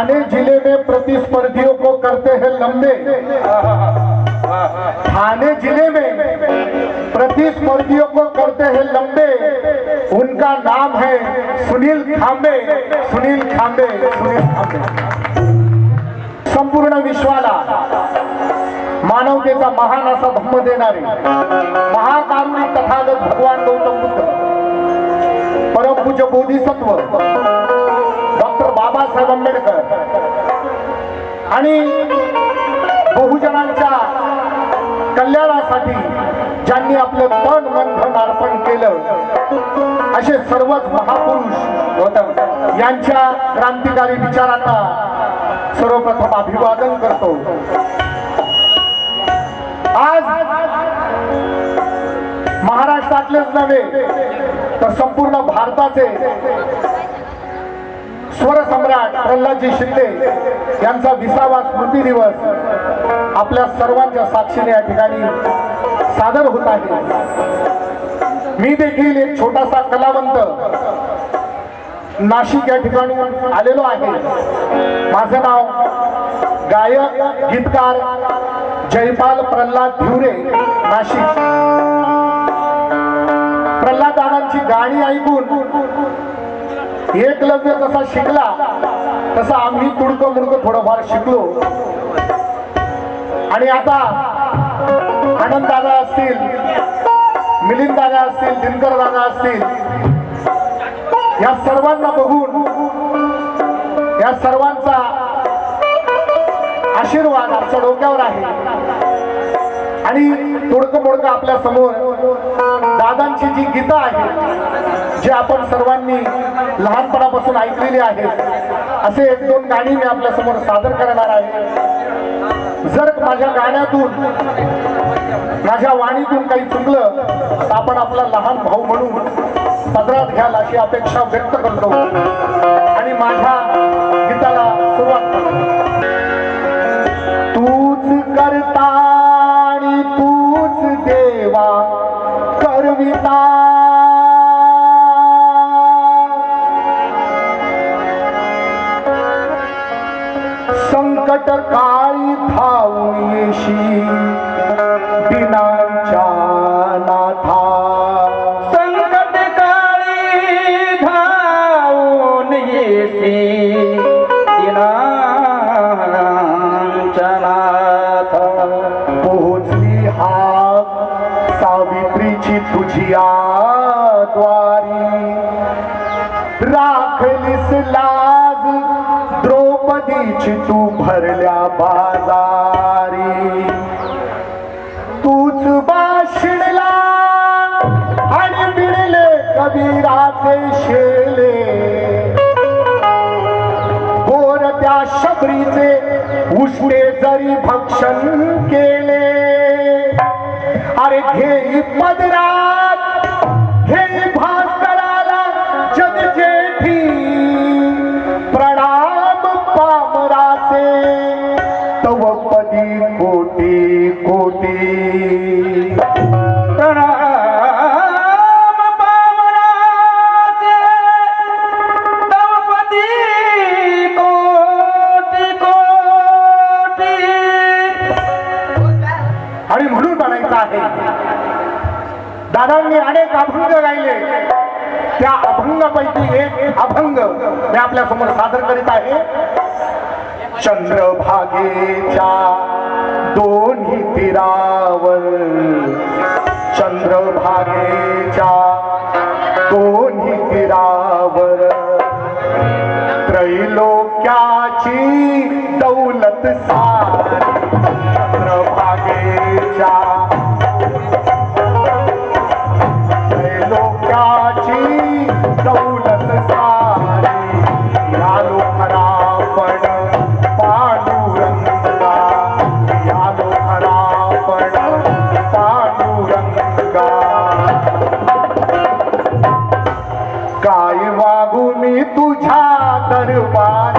कि ठाणे जिले में प्रतिस्पर्धियों को करते हैं लंबे। ठाणे जिले में प्रतिस्पर्धियों को करते हैं लंबे। उनका नाम है सुनील खांबे। सुनील खांबे सुनील खांबे। संपूर्ण विश्वाला मानवतेचा महान असा धम्म देणारे महाकारुणी तथागत भगवान गौतम बुद्ध परमपूज्य बोधिसत्व बाबासाहेब आंबेडकर. आणि बहुजनांच्या कल्याणासाठी ज्यांनी आपलं मन मंथन अर्पण केलं असे सर्वच महापुरुष यांच्या क्रांतिकारी विचारांना सर्वप्रथम अभिवादन करतो. आज महाराष्ट्रातलेच नव्हे तर संपूर्ण भारताचे स्वरसम्राट प्रल्हादजी शिंदे यांचा विसावा स्मृती दिवस आपल्या सर्वांच्या साक्षीने या ठिकाणी सादर होत आहे. मी देखील एक छोटासा कलावंत नाशिक या ठिकाणी आलेलो आहे. माझं नाव गायक गीतकार जयपाल प्रल्हाद धिवरे नाशिक. प्रल्हादानांची गाणी ऐकून एकलव्य जसा शिकला तसा आम्ही तुडकं मुडकं थोडंफार शिकलो. आणि आता आनंद दादा असतील मिलिंद दादा असतील दिनकर दादा असतील या सर्वांना बघून या सर्वांचा आशीर्वाद आमच्या डोक्यावर आहे. आणि तोडकं मोडकं आपल्यासमोर दादांची जी गीतं आहेत जे आपण सर्वांनी लहानपणापासून ऐकलेली आहे असे एक दोन गाणी मी आपल्यासमोर सादर करणार आहे. जर माझ्या गाण्यातून माझ्या वाणीतून काही चुकलं तर आपण आपला लहान भाऊ म्हणून पदरात घ्याल अशी अपेक्षा व्यक्त करतो. करविता संकट काळी धावून येशी बिना सावित्रीची तुझी द्वारी. राखलीस लाज द्रौपदीची तू भरल्या बाजारी. तूच बाशिणला आणि बिडले कबीराचे शेले. गोर त्या शबरीचे उष्णे जरी भक्षण केले. अरे घेई पदरात घेई भास्कराला जग जेठी. प्रणाम पामराचे तव पदी कोटी कोटी. दादांनी अनेक अभंग गायले. त्या अभंगापैकी एक अभंग मी आपल्यासमोर सादर करीत आहे. चंद्रभागेच्या दोन्ही तीरावर चंद्रभागेच्या दोन्ही तीरावर त्रैलोक्याची दौलत सारी चंद्रभागेच्या तुझ्या दरबारी